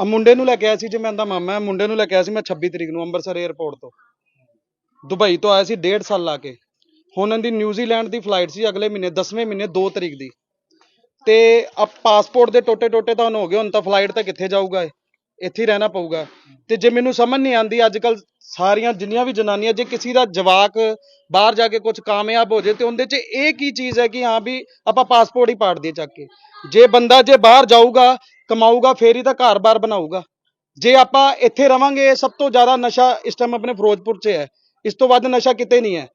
ਆ ਮੁੰਡੇ ਨੂੰ ਲੈ ਕੇ ਆਇਆ ਸੀ ਜੇ ਮੈਂ ਦਾ ਮਾਮਾ ਹੈ ਮੁੰਡੇ ਨੂੰ ਲੈ ਕੇ ਆਇਆ ਸੀ ਮੈਂ 26 ਤਰੀਕ ਨੂੰ ਅੰਮ੍ਰਿਤਸਰ 에ਅਰਪੋਰਟ ਤੋਂ। ਦੁਬਈ ਤੋਂ ਆਇਆ ਸੀ ਡੇਢ ਸਾਲ ਲਾ ਕੇ। ਹੁਣ ਇਹਦੀ ਨਿਊਜ਼ੀਲੈਂਡ ਦੀ ਫਲਾਈਟ ਸੀ ਅਗਲੇ ਮਹੀਨੇ 10ਵੇਂ ਮਹੀਨੇ 2 ਤਰੀਕ ਦੀ। ਤੇ ਆ ਪਾਸਪੋਰਟ ਦੇ ਟੋਟੇ ਟੋਟੇ ਤਾਂ ਹੁਣ ਹੋ ਗਏ, ਹੁਣ ਤਾਂ ਫਲਾਈਟ ਤਾਂ ਕਿੱਥੇ ਜਾਊਗਾ ਇਹ? ਇੱਥੇ ਹੀ ਰਹਿਣਾ ਪਊਗਾ। ਤੇ ਜੇ ਮੈਨੂੰ ਸਮਝ ਨਹੀਂ ਆਂਦੀ ਅੱਜ ਕੱਲ ਸਾਰੀਆਂ ਜਿੰਨੀਆਂ ਵੀ ਜਨਾਨੀਆਂ, ਜੇ ਕਿਸੇ ਦਾ ਜਵਾਕ ਬਾਹਰ ਜਾ ਕੇ ਕੁਝ ਕਾਮਯਾਬ ਹੋ ਜੇ ਤੇ ਉਹਦੇ 'ਚ ਇਹ ਕੀ ਚੀਜ਼ ਹੈ ਕਿ ਹਾਂ ਵੀ ਆਪਾਂ ਪਾਸਪੋਰਟ ਹੀ ਪਾੜ ਦਈਏ ਚੱਕ ਕੇ। ਜੇ ਬੰਦਾ ਜੇ ਬਾਹਰ ਜਾਊਗਾ ਕਮਾਊਗਾ, ਫੇਰ ਹੀ ਤਾਂ ਘਰ-ਬਾਰ ਬਣਾਊਗਾ। ਜੇ ਆਪਾਂ ਇੱਥੇ ਰਵਾਂਗੇ ਸਭ ਤੋਂ ਜ਼ਿਆਦਾ ਨਸ਼ਾ ਇਸ ਟਾਈਮ ਆਪਣੇ ਫਿਰੋਜ਼ਪੁਰ 'ਚ ਹੈ। ਇਸ ਤੋਂ ਵੱਧ ਨਸ਼ਾ ਕਿਤੇ ਨਹੀਂ ਹੈ।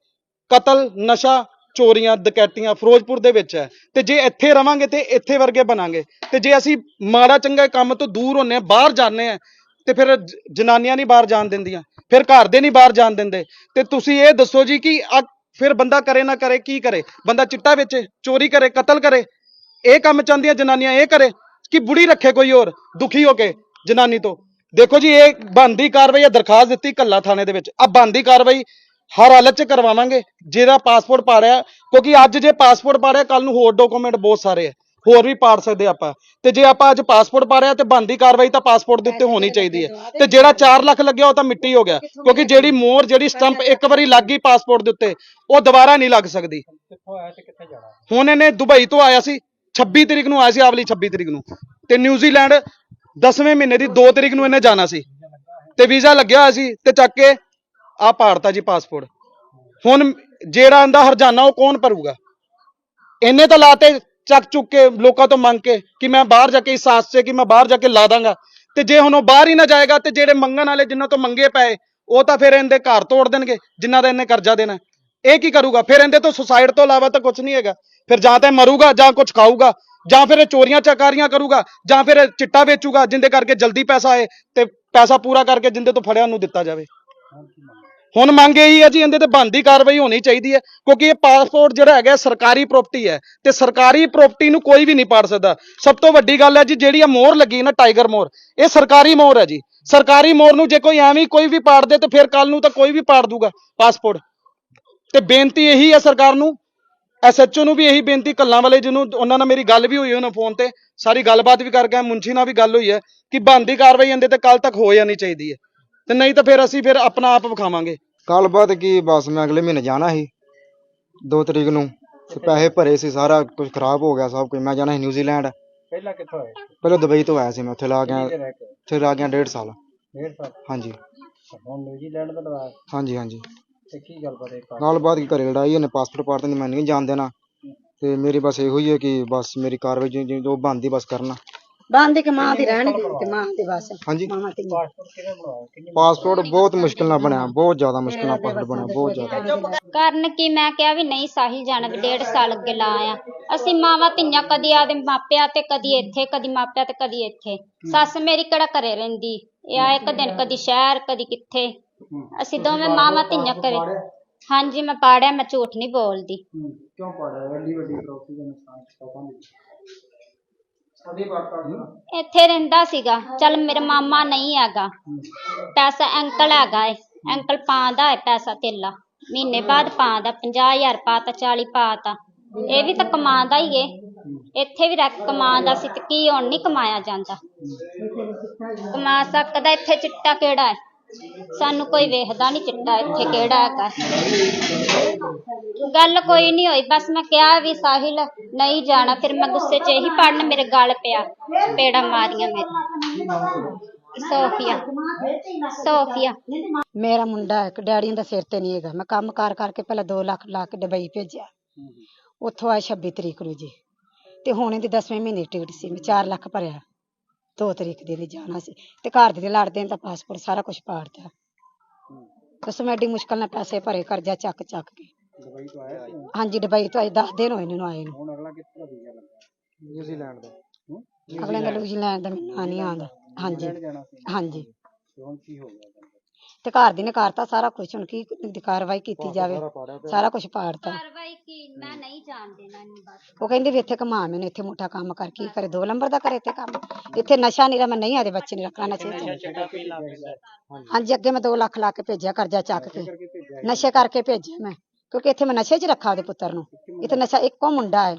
ਕਤਲ, ਨਸ਼ਾ, ਚੋਰੀਆਂ, ਡਕੈਤੀਆਂ ਫਿਰੋਜ਼ਪੁਰ ਦੇ ਵਿੱਚ ਹੈ। ਤੇ ਜੇ ਇੱਥੇ ਰਵਾਂਗੇ, ਤੇ ਇੱਥੇ ਵਰਗੇ ਬਣਾਂਗੇ। ਤੇ ਜੇ ਅਸੀਂ ਮਾੜਾ, ਚੰਗਾ ਕੰਮ ਤੋਂ ਦੂਰ ਹੁੰਨੇ ਆ, ਬਾਹਰ ਜਾਂਦੇ ਆ, ਤੇ ਫਿਰ ਜਨਾਨੀਆਂ ਨਹੀਂ ਬਾਹਰ ਜਾਣ ਦਿੰਦੀਆਂ। ਫਿਰ ਘਰ ਦੇ ਨਹੀਂ ਬਾਹਰ ਜਾਣ ਦਿੰਦੇ। ਤੇ ਤੁਸੀਂ ਇਹ ਦੱਸੋ ਜੀ ਕਿ ਆ ਫਿਰ ਬੰਦਾ ਕਰੇ ਨਾ ਕਰੇ, ਕੀ ਕਰੇ? ਬੰਦਾ ਚਿੱਟਾ ਵੇਚੇ, ਚੋਰੀ ਕਰੇ, ਕਤਲ ਕਰੇ। ਇਹ ਕੰਮ ਚਾਹੁੰਦੀਆਂ ਜਨਾਨੀਆਂ, ਇਹ ਕਰੇ। ਕਿ ਬੁੜੀ ਰੱਖੇ ਕੋਈ ਹੋਰ ਦੁਖੀ ਹੋ ਕੇ ਜਨਾਨੀ ਤੋਂ। ਦੇਖੋ ਜੀ ਇਹ ਬੰਦੀ ਕਾਰਵਾਈ ਆ ਦਰਖਾਸਤ ਦਿੱਤੀ ਕੱਲਾ ਥਾਣੇ ਦੇ ਵਿੱਚ। ਆ ਬੰਦੀ ਕਾਰਵਾਈ ਹਰ ਹਾਲਤ 'ਚ ਕਰਵਾਵਾਂਗੇ। ਜਿਹਦਾ ਪਾਸਪੋਰਟ ਪਾੜਿਆ ਕਿਉਂਕਿ ਅੱਜ ਜੇ ਪਾਸਪੋਰਟ ਪਾੜਿਆ ਕੱਲ ਨੂੰ ਹੋਰ ਡਾਕੂਮੈਂਟ ਬਹੁਤ ਸਾਰੇ ਆ। ਹੋਰ ਵੀ ਪਾੜ ਸਕਦੇ ਆਪਾਂ। ਤੇ ਜੇ ਆਪਾਂ ਅੱਜ ਪਾਸਪੋਰਟ ਪਾੜਿਆ ਤੇ ਬੰਦੀ ਕਾਰਵਾਈ ਤਾਂ ਪਾਸਪੋਰਟ ਦੇ ਉੱਤੇ ਹੋਣੀ ਚਾਹੀਦੀ ਹੈ ਤੇ ਜਿਹੜਾ 4 ਲੱਖ ਲੱਗਿਆ ਉਹ ਤਾਂ ਮਿੱਟੀ ਹੋ ਗਿਆ। ਕਿਉਂਕਿ ਜਿਹੜੀ ਮੋਹਰ ਜਿਹੜੀ ਸਟੰਪ ਇੱਕ ਵਾਰੀ ਲੱਗ ਗਈ ਪਾਸਪੋਰਟ ਦੇ ਉੱਤੇ ਉਹ ਦੁਬਾਰਾ ਨਹੀਂ ਲੱਗ ਸਕਦੀ। ਕਿੱਥੋਂ ਆਇਆ ਤੇ ਕਿੱਥੇ ਜਾਣਾ? ਹੁਣ ਇਹਨੇ ਦੁਬਈ ਤੋਂ ਆਇਆ ਸੀ। 26 ਤਰੀਕ ਨੂੰ ਆਇਆ ਸੀ ਆਵਲੀ 26 ਤਰੀਕ ਨੂੰ। ਤੇ ਨਿਊਜ਼ੀਲੈਂਡ 10ਵੇਂ ਮਹੀਨੇ ਦੀ 2 ਤਰੀਕ ਨੂੰ ਇਹਨੇ ਜਾਣਾ ਸੀ। ਤੇ ਵੀਜ਼ਾ ਲੱਗਿਆ ਹੋਇਆ ਸੀ ਤੇ ਚੱਕ ਕੇ ਆ ਪਾੜਤਾ ਜੀ ਪਾਸਪੋਰਟ ਹੁਣ ਜਿਹੜਾ ਇਹਦਾ ਹਰਜਾਨਾ ਉਹ ਕੌਣ ਭਰੂਗਾ? ਇਹਨੇ ਤਾਂ ਲਾਤੇ ਚੱਕ ਚੁੱਕ ਕੇ ਲੋਕਾਂ ਤੋਂ ਮੰਗ ਕੇ ਕਿ ਮੈਂ ਬਾਹਰ ਜਾ ਕੇ ਇਸ ਆਸ 'ਚ ਕਿ ਮੈਂ ਬਾਹਰ ਜਾ ਕੇ ਲਾ ਦਾਂਗਾ। ਤੇ ਜੇ ਹੁਣ ਉਹ ਬਾਹਰ ਹੀ ਨਾ ਜਾਏਗਾ ਤੇ ਜਿਹੜੇ ਮੰਗਣ ਵਾਲੇ ਜਿਨ੍ਹਾਂ ਤੋਂ ਮੰਗੇ ਪਏ, ਉਹ ਤਾਂ ਫਿਰ ਇਹਦੇ ਘਰ ਤੋੜ ਦੇਣਗੇ, ਜਿਨ੍ਹਾਂ ਦਾ ਇਹਨੇ ਕਰਜ਼ਾ ਦੇਣਾ। ਇਹ ਕੀ ਕਰੂਗਾ? ਫਿਰ ਇਹਦੇ ਤੋਂ ਸੁਸਾਇਡ ਤੋਂ ਇਲਾਵਾ ਤਾਂ ਕੁਝ ਨਹੀਂ ਹੈਗਾ। ਫਿਰ ਜਾਂ ਤਾਂ ਮਰੂਗਾ, ਜਾਂ ਕੁਝ ਖਾਊਗਾ, ਜਾਂ ਫਿਰ ਇਹ ਚੋਰੀਆਂ ਚਕਾਰੀਆਂ ਕਰੂਗਾ, ਜਾਂ ਫਿਰ ਇਹ ਚਿੱਟਾ ਵੇਚੂਗਾ, ਜਿੰਦੇ ਕਰਕੇ ਜਲਦੀ ਪੈਸਾ ਆਏ ਤੇ ਪੈਸਾ ਪੂਰਾ ਕਰਕੇ ਜਿੰਦੇ ਤੋਂ ਫੜਿਆ ਨੂੰ ਦਿੱਤਾ ਜਾਵੇ। ਹੁਣ ਮੰਗ ਇਹੀ ਹੈ ਜੀ, ਇਹਦੇ ਤੇ ਬੰਦੀ ਕਾਰਵਾਈ ਹੋਣੀ ਚਾਹੀਦੀ ਹੈ, ਕਿਉਂਕਿ ਇਹ ਪਾਸਪੋਰਟ ਜਿਹੜਾ ਹੈਗਾ ਸਰਕਾਰੀ ਪ੍ਰਾਪਰਟੀ ਹੈ ਤੇ ਸਰਕਾਰੀ ਪ੍ਰਾਪਰਟੀ ਨੂੰ ਕੋਈ ਵੀ ਨਹੀਂ ਪਾੜ ਸਕਦਾ। ਸਭ ਤੋਂ ਵੱਡੀ ਗੱਲ ਹੈ ਜੀ, ਜਿਹੜੀ ਆ ਮੋਹਰ ਲੱਗੀ ਨਾ ਟਾਈਗਰ ਮੋਹਰ, ਇਹ ਸਰਕਾਰੀ ਮੋਹਰ ਹੈ ਜੀ। ਸਰਕਾਰੀ ਮੋਹਰ ਨੂੰ ਜੇ ਕੋਈ ਐਵੇਂ ਕੋਈ ਵੀ ਪਾੜ ਦੇ ਤੇ ਫਿਰ ਕੱਲ ਨੂੰ ਤਾਂ ਕੋਈ ਵੀ ਪਾੜ ਦੂਗਾ ਪਾਸਪੋਰਟ ਤੇ ਬੇਨਤੀ ਇਹੀ ਹੈ ਸਰਕਾਰ ਨੂੰ ਐਸਐਚਓ ਨੂੰ ਵੀ ਇਹੀ ਬੇਨਤੀ ਕੱਲਾਂ ਵਾਲੇ ਜਿਹਨੂੰ ਉਹਨਾਂ ਨਾਲ ਮੇਰੀ ਗੱਲ ਵੀ ਹੋਈ ਉਹਨਾਂ ਫੋਨ ਤੇ ਸਾਰੀ ਗੱਲਬਾਤ ਵੀ ਕਰ ਗਏ ਮੁੰਸ਼ੀ ਨਾਲ ਵੀ ਗੱਲ ਹੋਈ ਹੈ ਕਿ ਬੰਦੀ ਕਾਰਵਾਈ ਇਹਦੇ ਤੇ ਕੱਲ ਤੱਕ ਹੋ ਜਾਣੀ ਚਾਹੀਦੀ ਹੈ। ਤੇ ਨਹੀਂ ਤਾਂ ਫਿਰ ਅਸੀਂ ਫਿਰ ਆਪਣਾ ਆਪ ਵਿਖਾਵਾਂਗੇ। ਗੱਲਬਾਤ ਕੀ ਬਸ ਮੈਂ ਅਗਲੇ ਮਹੀਨੇ ਜਾਣਾ ਸੀ 2 ਤਰੀਕ ਨੂੰ ਤੇ ਪੈਸੇ ਭਰੇ ਸੀ ਸਾਰਾ ਕੁਝ ਖਰਾਬ ਹੋ ਗਿਆ ਸਭ ਕੁਝ ਮੈਂ ਜਾਣਾ ਸੀ ਨਿਊਜ਼ੀਲੈਂਡ। ਪਹਿਲਾਂ ਕਿੱਥੋਂ ਆਏ? ਪਹਿਲਾਂ ਦੁਬਈ ਤੋਂ ਆਇਆ ਸੀ ਮੈਂ ਉੱਥੇ ਲਾ ਗਿਆ ਉੱਥੇ ਲਾ ਗਿਆ ਡੇਢ ਸਾਲ। ਡੇਢ ਸਾਲ? ਹਾਂਜੀ। ਹੁਣ ਨਿਊਜ਼ੀਲੈਂਡ ਦਾ ਲਵਾਇਆ? ਹਾਂਜੀ ਹਾਂਜੀ। ਤੇ ਕੀ ਗੱਲਬਾਤ ਕੀ ਘਰੇ ਲੜਾਈ ਉਹਨੇ ਪਾਸਪੋਰਟ ਪਾੜ ਨਹੀਂ ਮੈਂ ਨਹੀਂ ਜਾਣ ਦੇਣਾ। ਤੇ ਮੇਰੀ ਬਸ ਇਹੋ ਹੀ ਹੈ ਕਿ ਬਸ ਮੇਰੀ ਕਾਰਵਾਈ ਜੋ- ਜੋ ਜੋ ਬਣਦੀ ਬਸ ਕਰਨਾ। ਬੰਦ ਕੇ ਮਾਂ ਦੀ ਰਹਿਣਗੇ ਤੇ ਮਾਂ ਦੀ ਬਸ। ਹਾਂਜੀ। ਮਾਂ ਤੇ ਪਾਸਪੋਰਟ ਕਿਵੇਂ ਬਣਾਇਆ ਕਿੰਨੀ ਪਾਸਪੋਰਟ ਬਹੁਤ ਮੁਸ਼ਕਿਲ ਨਾਲ ਬਣਿਆ ਬਹੁਤ ਜ਼ਿਆਦਾ ਮੁਸ਼ਕਿਲ ਨਾਲ ਪਾਸਪੋਰਟ ਬਣਿਆ ਬਹੁਤ ਜ਼ਿਆਦਾ। ਕਰਨ ਕੀ ਮੈਂ ਕਿਹਾ ਵੀ ਨਹੀਂ ਸਾਹਿਲ ਜਾਣਾ ਵੀ ਡੇਢ ਸਾਲ ਅੱਗੇ ਲਾ ਆ ਅਸੀਂ ਮਾਵਾਂ ਧੀਆਂ ਕਦੀ ਆਦੇ ਮਾਪਿਆਂ ਤੇ ਕਦੀ ਇੱਥੇ ਕਦੀ ਮਾਪਿਆਂ ਤੇ ਕਦੀ ਇੱਥੇ। ਸੱਸ ਮੇਰੀ ਕਿਹੜਾ ਘਰੇ ਰਹਿੰਦੀ? ਇਹ ਆ ਇੱਕ ਦਿਨ ਕਦੀ ਸ਼ਹਿਰ ਕਦੀ ਕਿੱਥੇ। ਅਸੀਂ ਦੋਵੇਂ ਮਾਵਾਂ ਧੀਆਂ ਕਰੇ ਹਾਂਜੀ ਮੈਂ ਪਾੜਿਆ ਮੈਂ ਝੂਠ ਨਹੀਂ ਬੋਲਦੀ। ਕਿਉਂ ਪਾੜਿਆ ਐਡੀ ਵੱਡੀ ਪ੍ਰੋਪਰਟੀ ਦਾ ਨੁਕਸਾਨ ਕਿਉਂ ਇੱਥੇ ਰਹਿੰਦਾ ਸੀਗਾ। ਚੱਲ ਮੇਰਾ ਮਾਮਾ ਨਹੀਂ ਹੈਗਾ। ਪੈਸਾ ਅੰਕਲ ਹੈਗਾ ਏ। ਅੰਕਲ ਪਾਉਂਦਾ ਹੈ ਪੈਸਾ ਧੇਲਾ ਮਹੀਨੇ ਬਾਅਦ ਪਾਉਂਦਾ 50000 ਪਾਤਾ 40 ਪਾਤਾ। ਇਹ ਵੀ ਤਾਂ ਕਮਾਉਂਦਾ ਹੀ ਏ। ਇੱਥੇ ਵੀ ਰੱਖ ਕਮਾਉਂਦਾ ਸੀ ਤੇ ਕੀ ਹੁਣ ਨਹੀਂ ਕਮਾਇਆ ਜਾਂਦਾ। ਕਮਾ ਸਕਦਾ ਇੱਥੇ ਚਿੱਟਾ ਕਿਹੜਾ ਹੈ ਸਾਨੂੰ ਕੋਈ ਵੇਖਦਾ ਨਹੀਂ ਚਿੱਟਾ ਇੱਥੇ ਕਿਹੜਾ ਹੈਗਾ। ਗੱਲ ਕੋਈ ਨਹੀਂ ਹੋਈ ਬਸ ਮੈਂ ਕਿਹਾ ਵੀ ਸਾਹਿਲ ਨਹੀਂ ਜਾਣਾ ਫਿਰ ਮੈਂ ਗੁੱਸੇ 'ਚ ਇਹੀ ਪੜਨ ਮੇਰੇ ਗਲ ਪਿਆ ਪੇੜਾ ਮਾਰੀਆਂ ਮੇਰੇ। Sophia Sophia. ਮੇਰਾ ਮੁੰਡਾ ਇੱਕ ਡੈਡੀ ਦਾ ਸਿਰ ਤੇ ਨਹੀਂ ਹੈਗਾ ਮੈਂ ਕੰਮ ਕਾਰ ਕਰਕੇ ਪਹਿਲਾਂ 2 ਲੱਖ ਲਾ ਕੇ ਦੁਬਈ ਭੇਜਿਆ। ਉੱਥੋਂ ਆਇਆ 26 ਤਰੀਕ ਨੂੰ ਜੀ। ਤੇ ਹੁਣ ਇਹਦੀ 10ਵੇਂ ਮਹੀਨੇ ਦੀ ਟਿਕਟ ਸੀ ਮੈਂ 4 ਲੱਖ ਭਰਿਆ। 2 ਤਰੀਕ ਦੇ ਲਈ ਜਾਣਾ ਸੀ। ਤੇ ਘਰ ਦੇ ਲੜਦੇ ਨੇ ਤਾਂ ਪਾਸਪੋਰਟ ਸਾਰਾ ਕੁਝ ਪਾੜਤਾ। ਬਸ ਮੈਂ ਐਡੀ ਮੁਸ਼ਕਲ ਨਾਲ ਪੈਸੇ ਭਰੇ ਕਰਜ਼ਾ ਚੱਕ ਚੱਕ ਕੇ। ਦੁਬਈ ਤੋਂ ਆਇਆ ਸੀ? ਹਾਂਜੀ ਦੁਬਈ ਤੋਂ ਅੱਜ 10 ਦਿਨ ਹੋਏ ਨੇ ਆਏ ਨੂੰ। ਹੁਣ ਅਗਲਾ ਕਿੱਥੇ ਦਾ ਵੀਜ਼ਾ ਲੱਗਾ ਨਿਊਜ਼ੀਲੈਂਡ ਦਾ। ਹੂੰ ਅਗਲੇ ਦਾ ਨਿਊਜ਼ੀਲੈਂਡ ਦਾ ਮੈਨੂੰ ਨਹੀਂ ਆਉਂਦਾ। ਹਾਂਜੀ ਨਿਊਜ਼ੀਲੈਂਡ ਜਾਣਾ ਸੀ। ਹਾਂਜੀ। ਤੇ ਹੁਣ ਕੀ ਹੋ ਗਿਆ? ਤੁਹਾਨੂੰ? ਤੇ ਘਰ ਦੀ ਨੇ ਕਰਤਾ ਸਾਰਾ ਕੁਝ ਹੁਣ ਕੀ ਦੀ ਕਾਰਵਾਈ ਕੀਤੀ ਜਾਵੇ? ਸਾਰਾ ਕੁਝ ਪਾੜਤਾ। ਕਾਰਵਾਈ ਕੀ? ਮੈਂ ਨਹੀਂ ਜਾਣ ਦੇਣਾ ਇਹਨੂੰ ਬਸ। ਉਹ ਕਹਿੰਦੇ ਵੀ ਇੱਥੇ ਕਮਾ ਮੈਨੂੰ ਇੱਥੇ ਮੋਟਾ ਕੰਮ ਕਰ ਕੀ ਕਰੇ? ਦੋ ਨੰਬਰ ਦਾ ਕਰੇ ਇੱਥੇ ਕੰਮ। ਇੱਥੇ ਨਸ਼ਾ ਨਹੀਂ ਮੈਂ ਨਹੀਂ ਆਦੇ ਬੱਚੇ ਨਹੀਂ ਰੱਖਣਾ ਨਸ਼ੇ ਚ ਹਾਂਜੀ। ਅੱਗੇ ਮੈਂ 2 ਲੱਖ ਲਾ ਕੇ ਭੇਜਿਆ ਕਰਜ਼ਾ ਚੱਕ ਕੇ। ਨਸ਼ੇ ਕਰਕੇ ਭੇਜਿਆ ਮੈਂ। ਕਿਉਂਕਿ ਇੱਥੇ ਮੈਂ ਨਸ਼ੇ 'ਚ ਰੱਖਾ ਉਹਦੇ ਪੁੱਤਰ ਨੂੰ। ਇੱਥੇ ਨਸ਼ਾ ਇੱਕੋ ਮੁੰਡਾ ਹੈ।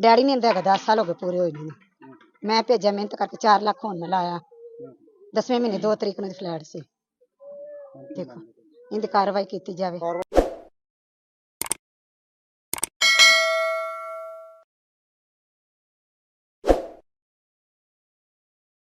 ਡੈਡੀ ਨਹੀਂ ਹੁੰਦਾ ਹੈਗਾ 10 ਸਾਲ ਹੋ ਗਏ ਪੂਰੇ ਹੋਏ ਨੂੰ। ਮੈਂ ਭੇਜਿਆ ਮਿਹਨਤ ਕਰਕੇ 4 ਲੱਖ ਹੁਣ ਮੈਂ ਲਾਇਆ। ਦਸਵੇਂ ਮਹੀਨੇ 2 ਤਰੀਕ ਨੂੰ ਦੀ ਫਲੈਟ ਸੀ। ਦੇਖੋ ਇਹਦੀ ਕਾਰਵਾਈ ਕੀਤੀ ਜਾਵੇ।